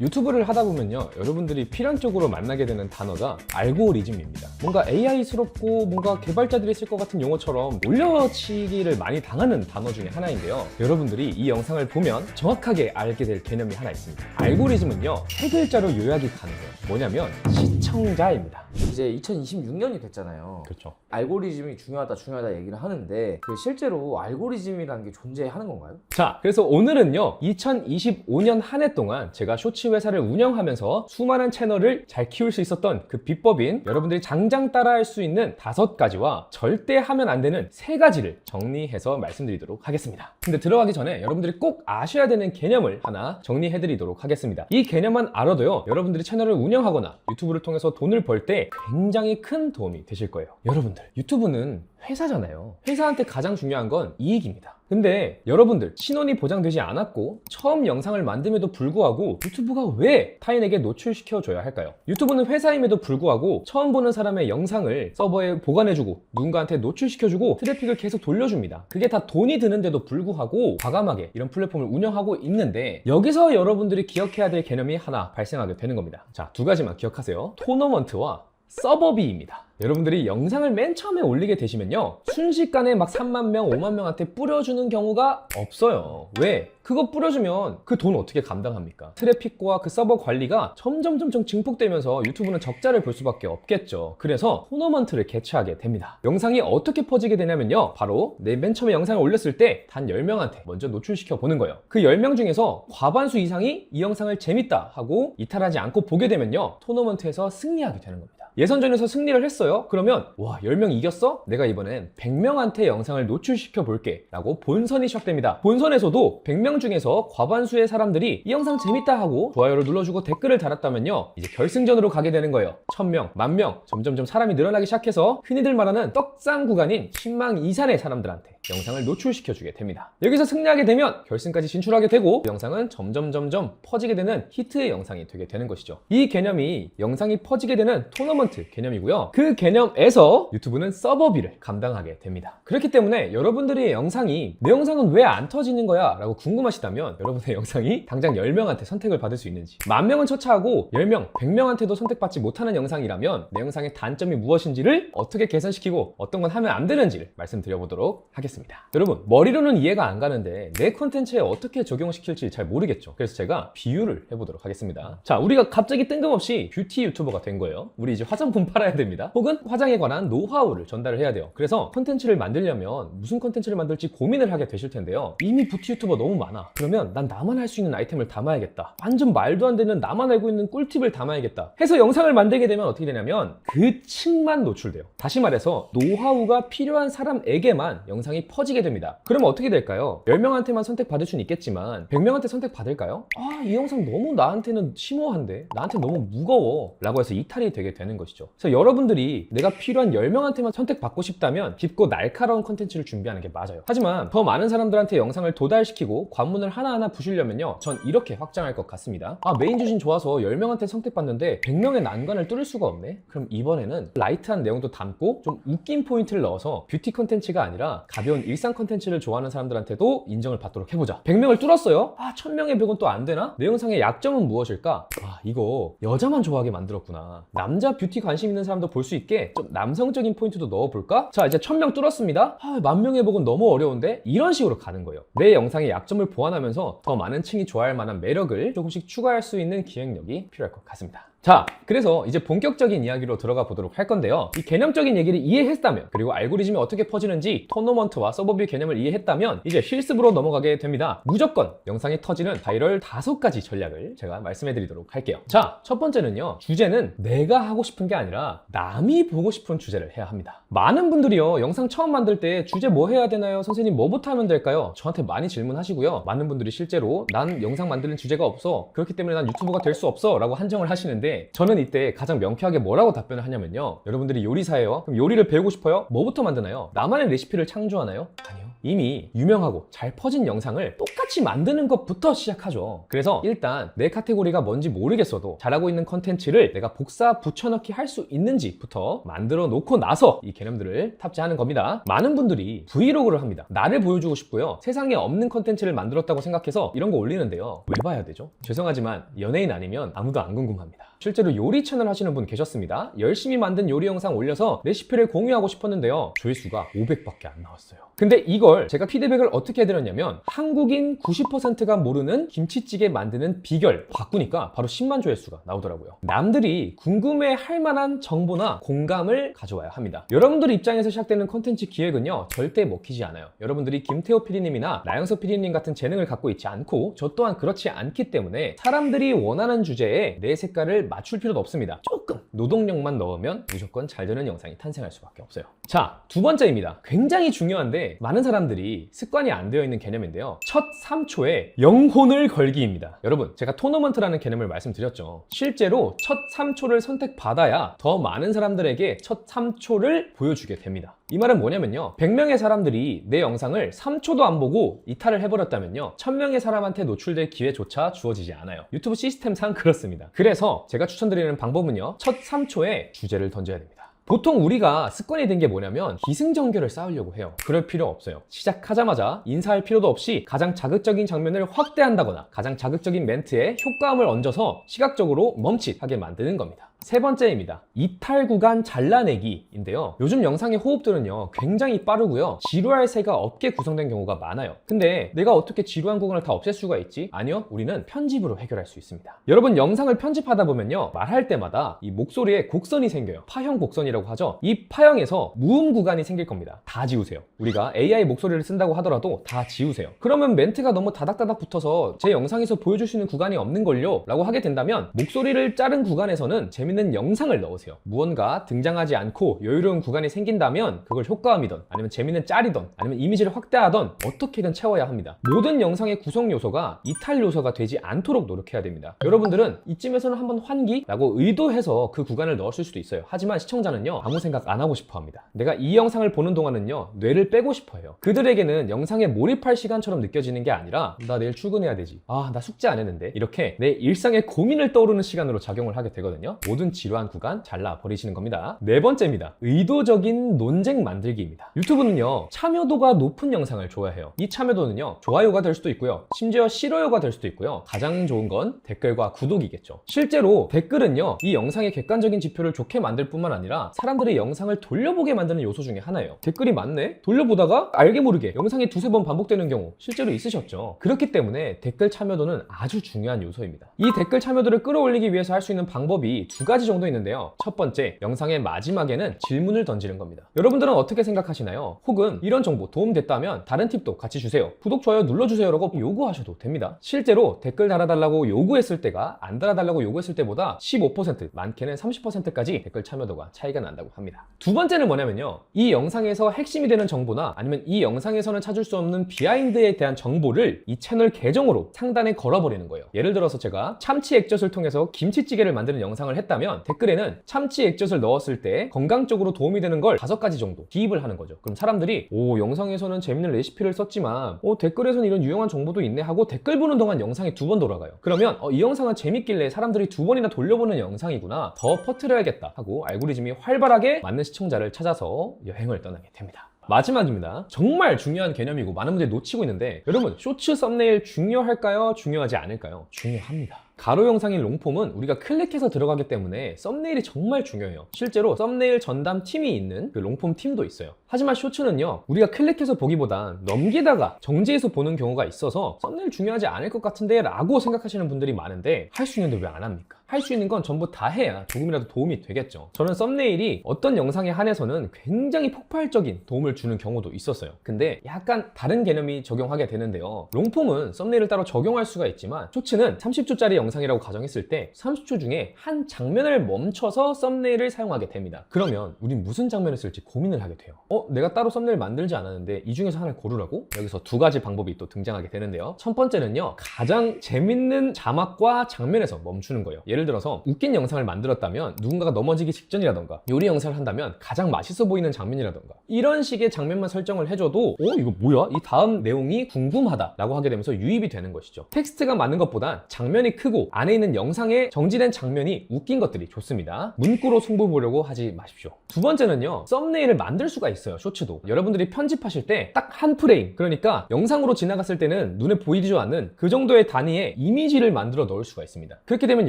유튜브를 하다 보면요 여러분들이 필연적으로 만나게 되는 단어가 알고리즘입니다. 뭔가 AI스럽고 뭔가 개발자들이 쓸 것 같은 용어처럼 올려치기를 많이 당하는 단어 중에 하나인데요. 여러분들이 이 영상을 보면 정확하게 알게 될 개념이 하나 있습니다. 알고리즘은요 세 글자로 요약이 가능해요. 뭐냐면 시청자입니다. 이제 2026년이 됐잖아요. 그렇죠. 알고리즘이 중요하다 중요하다 얘기를 하는데 그 실제로 알고리즘이라는 게 존재하는 건가요? 자, 그래서 오늘은요, 2025년 한 해 동안 제가 쇼츠 회사를 운영하면서 수많은 채널을 잘 키울 수 있었던 그 비법인 여러분들이 장장 따라할 수 있는 다섯 가지와 절대 하면 안 되는 세 가지를 정리해서 말씀드리도록 하겠습니다. 근데 들어가기 전에 여러분들이 꼭 아셔야 되는 개념을 하나 정리해드리도록 하겠습니다. 이 개념만 알아도요, 여러분들이 채널을 운영하거나 유튜브를 통해서 돈을 벌 때 굉장히 큰 도움이 되실 거예요. 여러분들, 유튜브는 회사잖아요. 회사한테 가장 중요한 건 이익입니다. 근데 여러분들 신원이 보장되지 않았고 처음 영상을 만듦에도 불구하고 유튜브가 왜 타인에게 노출시켜 줘야 할까요? 유튜브는 회사임에도 불구하고 처음 보는 사람의 영상을 서버에 보관해주고 누군가한테 노출시켜주고 트래픽을 계속 돌려줍니다. 그게 다 돈이 드는데도 불구하고 과감하게 이런 플랫폼을 운영하고 있는데 여기서 여러분들이 기억해야 될 개념이 하나 발생하게 되는 겁니다. 자, 두 가지만 기억하세요. 토너먼트와 서버비입니다. 여러분들이 영상을 맨 처음에 올리게 되시면요. 순식간에 막 3만 명, 5만 명한테 뿌려주는 경우가 없어요. 왜? 그거 뿌려주면 그 돈 어떻게 감당합니까? 트래픽과 그 서버 관리가 점점 점점 증폭되면서 유튜브는 적자를 볼 수밖에 없겠죠. 그래서 토너먼트를 개최하게 됩니다. 영상이 어떻게 퍼지게 되냐면요. 바로 내 맨 처음에 영상을 올렸을 때 단 10명한테 먼저 노출시켜 보는 거예요. 그 10명 중에서 과반수 이상이 이 영상을 재밌다 하고 이탈하지 않고 보게 되면요. 토너먼트에서 승리하게 되는 겁니다. 예선전에서 승리를 했어요? 그러면 와 10명 이겼어? 내가 이번엔 100명한테 영상을 노출시켜 볼게 라고 본선이 시작됩니다. 본선에서도 100명 중에서 과반수의 사람들이 이 영상 재밌다 하고 좋아요를 눌러주고 댓글을 달았다면요 이제 결승전으로 가게 되는 거예요. 1000명, 만명 점점점 사람이 늘어나기 시작해서 흔히들 말하는 떡상 구간인 10만 이상의 사람들한테 영상을 노출시켜 주게 됩니다. 여기서 승리하게 되면 결승까지 진출하게 되고 영상은 점점 점점 퍼지게 되는 히트의 영상이 되게 되는 것이죠. 이 개념이 영상이 퍼지게 되는 토너먼트 개념이고요. 그 개념에서 유튜브는 서버비를 감당하게 됩니다. 그렇기 때문에 여러분들의 영상이 내 영상은 왜 안 터지는 거야? 라고 궁금하시다면 여러분의 영상이 당장 10명한테 선택을 받을 수 있는지 만 명은 처차하고 10명, 100명한테도 선택받지 못하는 영상이라면 내 영상의 단점이 무엇인지를 어떻게 개선시키고 어떤 건 하면 안 되는지를 말씀드려보도록 하겠습니다. 여러분 머리로는 이해가 안 가는데 내 콘텐츠에 어떻게 적용시킬지 잘 모르겠죠. 그래서 제가 비유를 해보도록 하겠습니다. 자 우리가 갑자기 뜬금없이 뷰티 유튜버가 된 거예요. 우리 이제 화장품 팔아야 됩니다. 혹은 화장에 관한 노하우를 전달을 해야 돼요. 그래서 콘텐츠를 만들려면 무슨 콘텐츠를 만들지 고민을 하게 되실 텐데요. 이미 뷰티 유튜버 너무 많아. 그러면 난 나만 할 수 있는 아이템을 담아야겠다. 완전 말도 안 되는 나만 알고 있는 꿀팁을 담아야겠다. 해서 영상을 만들게 되면 어떻게 되냐면 그 층만 노출돼요. 다시 말해서 노하우가 필요한 사람에게만 영상이 퍼지게 됩니다. 그러면 어떻게 될까요? 10명한테만 선택받을 수는 있겠지만 100명한테 선택받을까요? 아, 이 영상 너무 나한테는 심오한데? 나한테 너무 무거워. 라고 해서 이탈이 되게 되는 것이죠. 그래서 여러분들이 내가 필요한 10명한테만 선택받고 싶다면 깊고 날카로운 컨텐츠를 준비하는 게 맞아요. 하지만 더 많은 사람들한테 영상을 도달시키고 관문을 하나하나 부시려면요. 전 이렇게 확장할 것 같습니다. 아, 메인 주신 좋아서 10명한테 선택받는데 100명의 난관을 뚫을 수가 없네? 그럼 이번에는 라이트한 내용도 담고 좀 웃긴 포인트를 넣어서 뷰티 컨텐츠가 아니라 가벼운 일상 컨텐츠를 좋아하는 사람들한테도 인정을 받도록 해보자. 100명을 뚫었어요? 아, 1000명의 벽은 또 안 되나? 내 영상의 약점은 무엇일까? 아, 이거 여자만 좋아하게 만들었구나. 남자 뷰티 관심 있는 사람도 볼 수 있게 좀 남성적인 포인트도 넣어볼까? 자, 이제 1000명 뚫었습니다. 아, 만 명의 벽은 너무 어려운데? 이런 식으로 가는 거예요. 내 영상의 약점을 보완하면서 더 많은 층이 좋아할 만한 매력을 조금씩 추가할 수 있는 기획력이 필요할 것 같습니다. 자, 그래서 이제 본격적인 이야기로 들어가 보도록 할 건데요. 이 개념적인 얘기를 이해했다면, 그리고 알고리즘이 어떻게 퍼지는지 토너먼트와 서버뷰 개념을 이해했다면, 이제 실습으로 넘어가게 됩니다. 무조건 영상이 터지는 바이럴 다섯 가지 전략을 제가 말씀해 드리도록 할게요. 자, 첫 번째는요. 주제는 내가 하고 싶은 게 아니라 남이 보고 싶은 주제를 해야 합니다. 많은 분들이요. 영상 처음 만들 때 주제 뭐 해야 되나요? 선생님 뭐부터 하면 될까요? 저한테 많이 질문하시고요. 많은 분들이 실제로 난 영상 만드는 주제가 없어. 그렇기 때문에 난 유튜버가 될 수 없어. 라고 한정을 하시는데 저는 이때 가장 명쾌하게 뭐라고 답변을 하냐면요. 여러분들이 요리사예요. 그럼 요리를 배우고 싶어요? 뭐부터 만드나요? 나만의 레시피를 창조하나요? 아니요. 이미 유명하고 잘 퍼진 영상을 똑같이 만드는 것부터 시작하죠. 그래서 일단 내 카테고리가 뭔지 모르겠어도 잘하고 있는 컨텐츠를 내가 복사 붙여넣기 할 수 있는지부터 만들어 놓고 나서 이 개념들을 탑재하는 겁니다. 많은 분들이 브이로그를 합니다. 나를 보여주고 싶고요. 세상에 없는 컨텐츠를 만들었다고 생각해서 이런 거 올리는데요. 왜 봐야 되죠? 죄송하지만 연예인 아니면 아무도 안 궁금합니다. 실제로 요리 채널 하시는 분 계셨습니다. 열심히 만든 요리 영상 올려서 레시피를 공유하고 싶었는데요. 조회수가 500밖에 안 나왔어요. 근데 이걸 제가 피드백을 어떻게 해드렸냐면 한국인 90%가 모르는 김치찌개 만드는 비결 바꾸니까 바로 10만 조회수가 나오더라고요. 남들이 궁금해 할 만한 정보나 공감을 가져와야 합니다. 여러분들 입장에서 시작되는 컨텐츠 기획은요 절대 먹히지 않아요. 여러분들이 김태호 PD님이나 나영석 PD님 같은 재능을 갖고 있지 않고 저 또한 그렇지 않기 때문에 사람들이 원하는 주제에 내 색깔을 맞출 필요도 없습니다. 조금 노동력만 넣으면 무조건 잘 되는 영상이 탄생할 수밖에 없어요. 자, 두 번째입니다. 굉장히 중요한데 많은 사람들이 습관이 안 되어 있는 개념인데요. 첫 3초에 영혼을 걸기입니다. 여러분, 제가 토너먼트라는 개념을 말씀드렸죠. 실제로 첫 3초를 선택받아야 더 많은 사람들에게 첫 3초를 보여주게 됩니다. 이 말은 뭐냐면요. 100명의 사람들이 내 영상을 3초도 안 보고 이탈을 해버렸다면요. 1000명의 사람한테 노출될 기회조차 주어지지 않아요. 유튜브 시스템상 그렇습니다. 그래서 제가 추천드리는 방법은요. 첫 3초에 주제를 던져야 됩니다. 보통 우리가 습관이 된 게 뭐냐면 기승전결을 쌓으려고 해요. 그럴 필요 없어요. 시작하자마자 인사할 필요도 없이 가장 자극적인 장면을 확대한다거나 가장 자극적인 멘트에 효과음을 얹어서 시각적으로 멈칫하게 만드는 겁니다. 세 번째입니다. 이탈 구간 잘라내기인데요. 요즘 영상의 호흡들은요, 굉장히 빠르고요. 지루할 새가 없게 구성된 경우가 많아요. 근데 내가 어떻게 지루한 구간을 다 없앨 수가 있지? 아니요, 우리는 편집으로 해결할 수 있습니다. 여러분 영상을 편집하다 보면요, 말할 때마다 이 목소리에 곡선이 생겨요. 파형 곡선이라고 하죠. 이 파형에서 무음 구간이 생길 겁니다. 다 지우세요. 우리가 AI 목소리를 쓴다고 하더라도 다 지우세요. 그러면 멘트가 너무 다닥다닥 붙어서 제 영상에서 보여줄 수 있는 구간이 없는 걸요? 라고 하게 된다면 목소리를 자른 구간에서는 재 밌는 영상을 넣으세요. 무언가 등장하지 않고 여유로운 구간이 생긴다면 그걸 효과음이던 아니면 재밌는 짤이던 아니면 이미지를 확대하던 어떻게든 채워야 합니다. 모든 영상의 구성 요소가 이탈 요소가 되지 않도록 노력해야 됩니다. 여러분들은 이쯤에서는 한번 환기라고 의도해서 그 구간을 넣었을 수도 있어요. 하지만 시청자는요 아무 생각 안 하고 싶어 합니다. 내가 이 영상을 보는 동안은요 뇌를 빼고 싶어 해요. 그들에게는 영상에 몰입할 시간처럼 느껴지는 게 아니라 나 내일 출근해야 되지. 아 나 숙제 안 했는데 이렇게 내 일상의 고민을 떠오르는 시간으로 작용을 하게 되거든요. 모든 지루한 구간 잘라 버리시는 겁니다. 네 번째입니다. 의도적인 논쟁 만들기입니다. 유튜브는요 참여도가 높은 영상을 좋아해요. 이 참여도는요 좋아요가 될 수도 있고요. 심지어 싫어요가 될 수도 있고요. 가장 좋은 건 댓글과 구독이겠죠. 실제로 댓글은요 이 영상의 객관적인 지표를 좋게 만들 뿐만 아니라 사람들이 영상을 돌려보게 만드는 요소 중에 하나예요. 댓글이 많네? 돌려보다가 알게 모르게 영상이 두세 번 반복되는 경우 실제로 있으셨죠. 그렇기 때문에 댓글 참여도는 아주 중요한 요소입니다. 이 댓글 참여도를 끌어올리기 위해서 할 수 있는 방법이 두 가지 정도 있는데요. 첫 번째, 영상의 마지막에는 질문을 던지는 겁니다. 여러분들은 어떻게 생각하시나요? 혹은 이런 정보 도움됐다면 다른 팁도 같이 주세요. 구독, 좋아요 눌러주세요 라고 요구하셔도 됩니다. 실제로 댓글 달아달라고 요구했을 때가 안 달아달라고 요구했을 때보다 15% 많게는 30%까지 댓글 참여도가 차이가 난다고 합니다. 두 번째는 뭐냐면요. 이 영상에서 핵심이 되는 정보나 아니면 이 영상에서는 찾을 수 없는 비하인드에 대한 정보를 이 채널 계정으로 상단에 걸어버리는 거예요. 예를 들어서 제가 참치 액젓을 통해서 김치찌개를 만드는 영상을 했다면 댓글에는 참치 액젓을 넣었을 때 건강적으로 도움이 되는 걸 다섯 가지 정도 기입을 하는 거죠. 그럼 사람들이 오 영상에서는 재밌는 레시피를 썼지만 오 댓글에서는 이런 유용한 정보도 있네 하고 댓글 보는 동안 영상이 두 번 돌아가요. 그러면 어, 이 영상은 재밌길래 사람들이 두 번이나 돌려보는 영상이구나 더 퍼뜨려야겠다 하고 알고리즘이 활발하게 맞는 시청자를 찾아서 여행을 떠나게 됩니다. 마지막입니다. 정말 중요한 개념이고 많은 분들이 놓치고 있는데 여러분 쇼츠 썸네일 중요할까요? 중요하지 않을까요? 중요합니다. 가로 영상인 롱폼은 우리가 클릭해서 들어가기 때문에 썸네일이 정말 중요해요. 실제로 썸네일 전담 팀이 있는 그 롱폼 팀도 있어요. 하지만 쇼츠는요, 우리가 클릭해서 보기보단 넘기다가 정지해서 보는 경우가 있어서 썸네일 중요하지 않을 것 같은데 라고 생각하시는 분들이 많은데 할 수 있는데 왜 안 합니까? 할 수 있는 건 전부 다 해야 조금이라도 도움이 되겠죠. 저는 썸네일이 어떤 영상에 한해서는 굉장히 폭발적인 도움을 주는 경우도 있었어요. 근데 약간 다른 개념이 적용하게 되는데요. 롱폼은 썸네일을 따로 적용할 수가 있지만 쇼츠는 30초짜리 영상 영상이라고 가정했을 때 30초 중에 한 장면을 멈춰서 썸네일을 사용하게 됩니다. 그러면 우린 무슨 장면을 쓸지 고민을 하게 돼요. 어? 내가 따로 썸네일 만들지 않았는데 이 중에서 하나를 고르라고? 여기서 두 가지 방법이 또 등장하게 되는데요. 첫 번째는요. 가장 재밌는 자막과 장면에서 멈추는 거예요. 예를 들어서 웃긴 영상을 만들었다면 누군가가 넘어지기 직전이라던가 요리 영상을 한다면 가장 맛있어 보이는 장면이라던가 이런 식의 장면만 설정을 해줘도 어? 이거 뭐야? 이 다음 내용이 궁금하다 라고 하게 되면서 유입이 되는 것이죠. 텍스트가 많은 것보단 장면이 크고 안에 있는 영상에 정지된 장면이 웃긴 것들이 좋습니다. 문구로 승부 보려고 하지 마십시오. 두 번째는요. 썸네일을 만들 수가 있어요. 쇼츠도. 여러분들이 편집하실 때 딱 한 프레임 그러니까 영상으로 지나갔을 때는 눈에 보이지 않는 그 정도의 단위의 이미지를 만들어 넣을 수가 있습니다. 그렇게 되면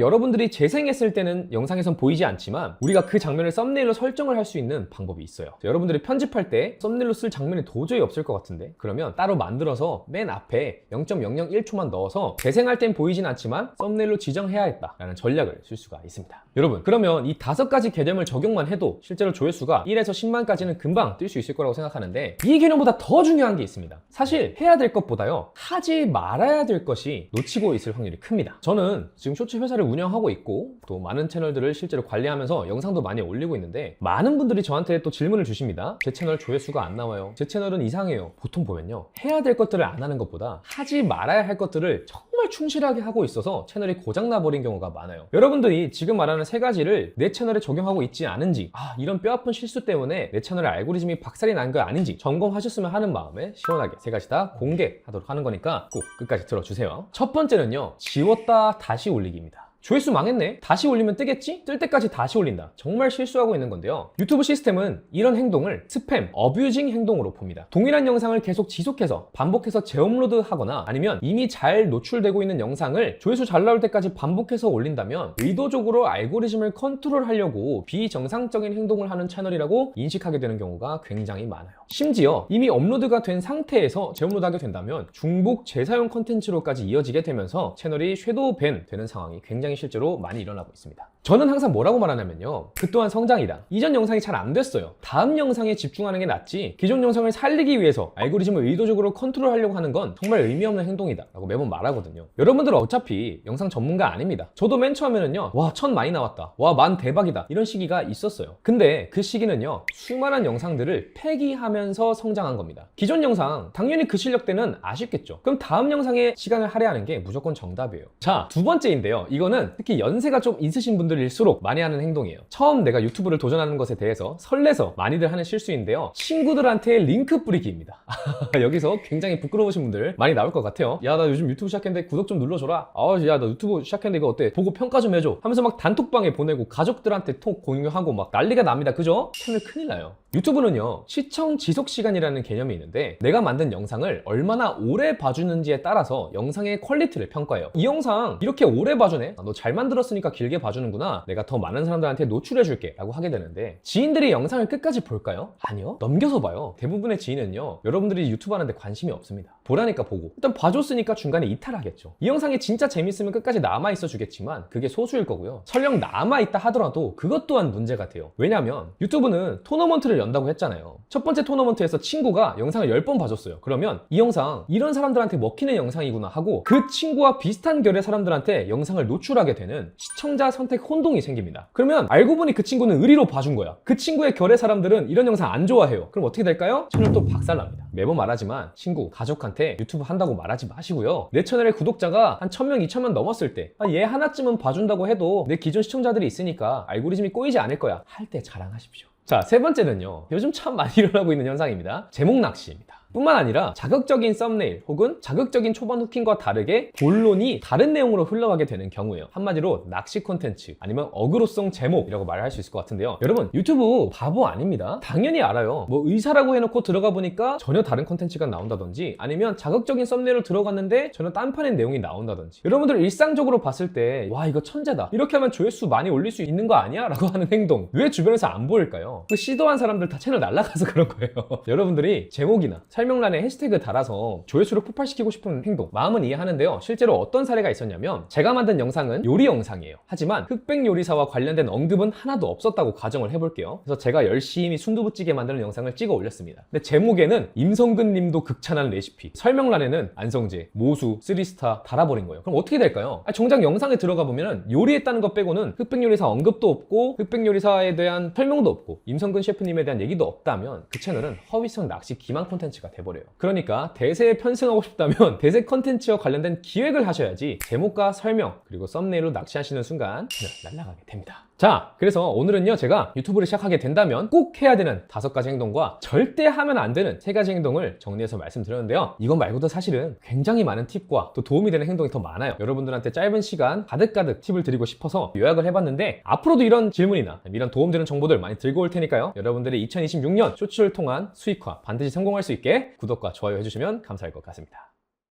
여러분들이 재생했을 때는 영상에선 보이지 않지만 우리가 그 장면을 썸네일로 설정을 할 수 있는 방법이 있어요. 여러분들이 편집할 때 썸네일로 쓸 장면이 도저히 없을 것 같은데 그러면 따로 만들어서 맨 앞에 0.001초만 넣어서 재생할 땐 보이진 않지만 썸 네일로 지정해야겠다라는 전략을 쓸 수가 있습니다. 여러분 그러면 이 다섯 가지 개념을 적용만 해도 실제로 조회수가 1에서 10만까지는 금방 뛸 수 있을 거라고 생각하는데 이 개념보다 더 중요한 게 있습니다. 사실 해야 될 것보다요 하지 말아야 될 것이 놓치고 있을 확률이 큽니다. 저는 지금 쇼츠 회사를 운영하고 있고 또 많은 채널들을 실제로 관리하면서 영상도 많이 올리고 있는데 많은 분들이 저한테 또 질문을 주십니다. 제 채널 조회수가 안 나와요. 제 채널은 이상해요. 보통 보면요 해야 될 것들을 안 하는 것보다 하지 말아야 할 것들을 정말 충실하게 하고 있어서 채널이 고장나 버린 경우가 많아요. 여러분들이 지금 말하는 세 가지를 내 채널에 적용하고 있지 않은지, 아, 이런 뼈아픈 실수 때문에 내 채널의 알고리즘이 박살이 난 거 아닌지 점검하셨으면 하는 마음에 시원하게 세 가지 다 공개하도록 하는 거니까 꼭 끝까지 들어주세요. 첫 번째는요, 지웠다 다시 올리기입니다. 조회수 망했네? 다시 올리면 뜨겠지? 뜰 때까지 다시 올린다. 정말 실수하고 있는 건데요. 유튜브 시스템은 이런 행동을 스팸, 어뷰징 행동으로 봅니다. 동일한 영상을 계속 지속해서 반복해서 재업로드 하거나 아니면 이미 잘 노출되고 있는 영상을 조회수 잘 나올 때까지 반복해서 올린다면 의도적으로 알고리즘을 컨트롤하려고 비정상적인 행동을 하는 채널이라고 인식하게 되는 경우가 굉장히 많아요. 심지어 이미 업로드가 된 상태에서 재업로드하게 된다면 중복 재사용 컨텐츠로까지 이어지게 되면서 채널이 섀도우 밴 되는 상황이 굉장히 실제로 많이 일어나고 있습니다. 저는 항상 뭐라고 말하냐면요. 그 또한 성장이다. 이전 영상이 잘 안 됐어요. 다음 영상에 집중하는 게 낫지. 기존 영상을 살리기 위해서 알고리즘을 의도적으로 컨트롤하려고 하는 건 정말 의미 없는 행동이다. 라고 매번 말하거든요. 여러분들은 어차피 영상 전문가 아닙니다. 저도 맨 처음에는요. 와, 천 많이 나왔다. 와, 만 대박이다. 이런 시기가 있었어요. 근데 그 시기는요. 수많은 영상들을 폐기하면서 성장한 겁니다. 기존 영상, 당연히 그 실력 때는 아쉽겠죠. 그럼 다음 영상에 시간을 할애하는 게 무조건 정답이에요. 자, 두 번째인데요. 이거는 특히 연세가 좀 있으신 분들 일수록 많이 하는 행동이에요. 처음 내가 유튜브를 도전하는 것에 대해서 설레서 많이들 하는 실수인데요. 친구들한테 링크 뿌리기입니다. 여기서 굉장히 부끄러우신 분들 많이 나올 것 같아요. 야, 나 요즘 유튜브 시작했는데 구독 좀 눌러줘라. 아, 야, 나 유튜브 시작했는데 이거 어때? 보고 평가 좀 해줘. 하면서 막 단톡방에 보내고 가족들한테 톡 공유하고 막 난리가 납니다. 그죠? 채널 큰일 나요. 유튜브는요, 시청 지속 시간이라는 개념이 있는데, 내가 만든 영상을 얼마나 오래 봐주는지에 따라서 영상의 퀄리티를 평가해요. 이 영상 이렇게 오래 봐주네? 너 잘 만들었으니까 길게 봐주는구나. 내가 더 많은 사람들한테 노출해 줄게. 라고 하게 되는데, 지인들이 영상을 끝까지 볼까요? 아니요. 넘겨서 봐요. 대부분의 지인은요, 여러분들이 유튜브 하는데 관심이 없습니다. 보라니까 보고. 일단 봐줬으니까 중간에 이탈하겠죠. 이 영상이 진짜 재밌으면 끝까지 남아있어 주겠지만, 그게 소수일 거고요. 설령 남아있다 하더라도 그것 또한 문제가 돼요. 왜냐면 유튜브는 토너먼트를 연다고 했잖아요. 첫 번째 토너먼트에서 친구가 영상을 10번 봐줬어요. 그러면 이 영상 이런 사람들한테 먹히는 영상이구나 하고 그 친구와 비슷한 결의 사람들한테 영상을 노출하게 되는 시청자 선택 혼동이 생깁니다. 그러면 알고 보니 그 친구는 의리로 봐준 거야. 그 친구의 결의 사람들은 이런 영상 안 좋아해요. 그럼 어떻게 될까요? 채널 또 박살납니다. 매번 말하지만 친구, 가족한테 유튜브 한다고 말하지 마시고요. 내 채널의 구독자가 한 1000명, 2000명 넘었을 때, 아, 얘 하나쯤은 봐준다고 해도 내 기존 시청자들이 있으니까 알고리즘이 꼬이지 않을 거야. 할 때 자랑하십시오. 자, 세 번째는요. 요즘 참 많이 일어나고 있는 현상입니다. 제목 낚시입니다. 뿐만 아니라 자극적인 썸네일 혹은 자극적인 초반 후킹과 다르게 본론이 다른 내용으로 흘러가게 되는 경우예요. 한마디로 낚시 콘텐츠 아니면 어그로성 제목이라고 말할 수 있을 것 같은데요. 여러분 유튜브 바보 아닙니다. 당연히 알아요. 뭐 의사라고 해놓고 들어가 보니까 전혀 다른 콘텐츠가 나온다든지 아니면 자극적인 썸네일로 들어갔는데 전혀 딴판의 내용이 나온다든지 여러분들 일상적으로 봤을 때 와 이거 천재다 이렇게 하면 조회수 많이 올릴 수 있는 거 아니야? 라고 하는 행동 왜 주변에서 안 보일까요? 그 시도한 사람들 다 채널 날라가서 그런 거예요. 여러분들이 제목이나 설명란에 해시태그 달아서 조회수를 폭발시키고 싶은 행동 마음은 이해하는데요. 실제로 어떤 사례가 있었냐면 제가 만든 영상은 요리 영상이에요. 하지만 흑백 요리사와 관련된 언급은 하나도 없었다고 가정을 해볼게요. 그래서 제가 열심히 순두부찌개 만드는 영상을 찍어 올렸습니다. 근데 제목에는 임성근 님도 극찬한 레시피 설명란에는 안성재, 모수, 쓰리스타 달아버린 거예요. 그럼 어떻게 될까요? 아, 정작 영상에 들어가 보면 요리했다는 것 빼고는 흑백 요리사 언급도 없고 흑백 요리사에 대한 설명도 없고 임성근 셰프님에 대한 얘기도 없다면 그 채널은 허위성 낚시 기만 콘텐츠가 돼버려요. 그러니까 대세에 편승하고 싶다면 대세 콘텐츠와 관련된 기획을 하셔야지 제목과 설명 그리고 썸네일로 낚시하시는 순간 날아가게 됩니다 자 그래서 오늘은요 제가 유튜브를 시작하게 된다면 꼭 해야 되는 다섯 가지 행동과 절대 하면 안 되는 세 가지 행동을 정리해서 말씀드렸는데요. 이건 말고도 사실은 굉장히 많은 팁과 또 도움이 되는 행동이 더 많아요. 여러분들한테 짧은 시간 가득가득 팁을 드리고 싶어서 요약을 해봤는데 앞으로도 이런 질문이나 이런 도움되는 정보들 많이 들고 올 테니까요. 여러분들의 2026년 쇼츠를 통한 수익화 반드시 성공할 수 있게 구독과 좋아요 해주시면 감사할 것 같습니다